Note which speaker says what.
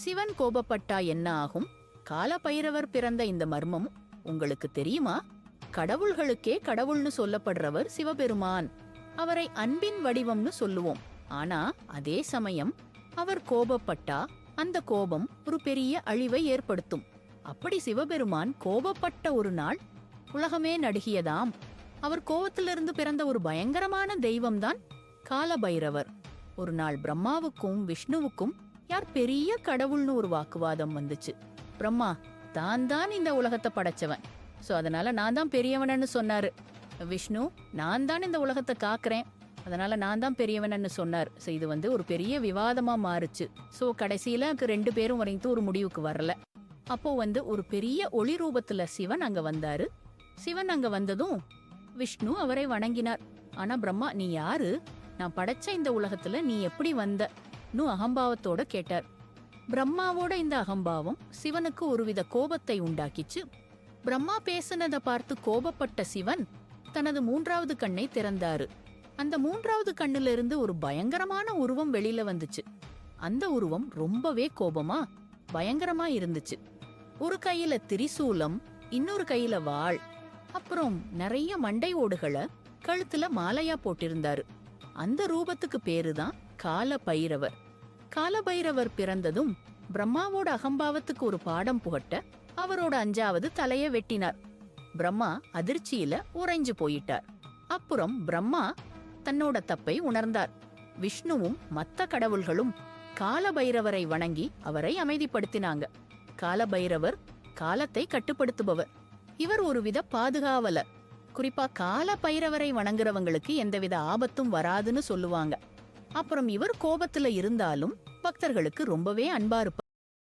Speaker 1: சிவன் கோபப்பட்டா என்ன ஆகும்? கால பைரவர் பிறந்த இந்த மர்மம் உங்களுக்கு தெரியுமா? கடவுள்களுக்கே கடவுள்னு சொல்லப்படுறவர் சிவபெருமான். அவரை அன்பின் வடிவம்னு சொல்லுவோம். ஆனா அதே சமயம் அவர் கோபப்பட்டா அந்த கோபம் ஒரு பெரிய அழிவை ஏற்படுத்தும். அப்படி சிவபெருமான் கோபப்பட்ட ஒரு நாள் உலகமே நடுகியதாம். அவர் கோபத்திலிருந்து பிறந்த ஒரு பயங்கரமான தெய்வம்தான் காலபைரவர். ஒரு நாள் பிரம்மாவுக்கும் விஷ்ணுவுக்கும் யார் பெரிய கடவுள்னு ஒரு வாக்குவாதம் வந்துச்சு. பிரம்மா தான் தான் இந்த உலகத்தை படைச்சவன். ஸோ அதனால நான் தான் பெரியவனன்னு சொன்னாரு. விஷ்ணு நான் தான் இந்த உலகத்தை காக்கிறேன். அதனால நான் தான் பெரியவனன்னு சொன்னார். ஸோ இது வந்து ஒரு பெரிய விவாதமா மாறுச்சு. ஸோ கடைசியில ரெண்டு பேரும் வரைந்து ஒரு முடிவுக்கு வரல. அப்போ வந்து ஒரு பெரிய ஒளி ரூபத்துல சிவன் அங்க வந்தாரு. சிவன் அங்க வந்ததும் விஷ்ணு அவரை வணங்கினார். ஆனா பிரம்மா நீ யாரு? நான் படைச்ச இந்த உலகத்துல நீ எப்படி வந்த? நு அகம்பாவத்தோட கேட்டார். பிரம்மாவோட இந்த அகம்பாவம் சிவனுக்கு ஒருவித கோபத்தை உண்டாக்கிச்சு. பிரம்மா பேசுனதை பார்த்து கோபப்பட்ட சிவன் தனது மூன்றாவது கண்ணை திறந்தாரு. அந்த மூன்றாவது கண்ணுல இருந்து ஒரு பயங்கரமான உருவம் வெளியில வந்துச்சு. அந்த உருவம் ரொம்பவே கோபமா பயங்கரமா இருந்துச்சு. ஒரு கையில திரிசூலம் இன்னொரு கையில வாள் அப்புறம் நிறைய மண்டை ஓடுகளை கழுத்துல மாலையா போட்டிருந்தாரு. அந்த ரூபத்துக்கு பேருதான் கால பைரவர் கால பைரவர் பிறந்ததும் பிரம்மாவோட அகம்பாவத்துக்கு ஒரு பாடம் புகட்ட அவரோட அஞ்சாவது தலைய வெட்டினார். பிரம்மா அதிர்ச்சியில உறைஞ்சு போயிட்டார். அப்புறம் பிரம்மா தன்னோட தப்பை உணர்ந்தார். விஷ்ணுவும் மத்த கடவுள்களும் காலபைரவரை வணங்கி அவரை அமைதிப்படுத்தினாங்க. காலபைரவர் காலத்தை கட்டுப்படுத்துபவர். இவர் ஒருவித பாதுகாவலர். குறிப்பா கால பைரவரை வணங்குறவங்களுக்கு எந்தவித ஆபத்தும் வராதுன்னு சொல்லுவாங்க. அப்புறம் இவர் கோபத்துல இருந்தாலும் பக்தர்களுக்கு ரொம்பவே அன்பா இருப்பார்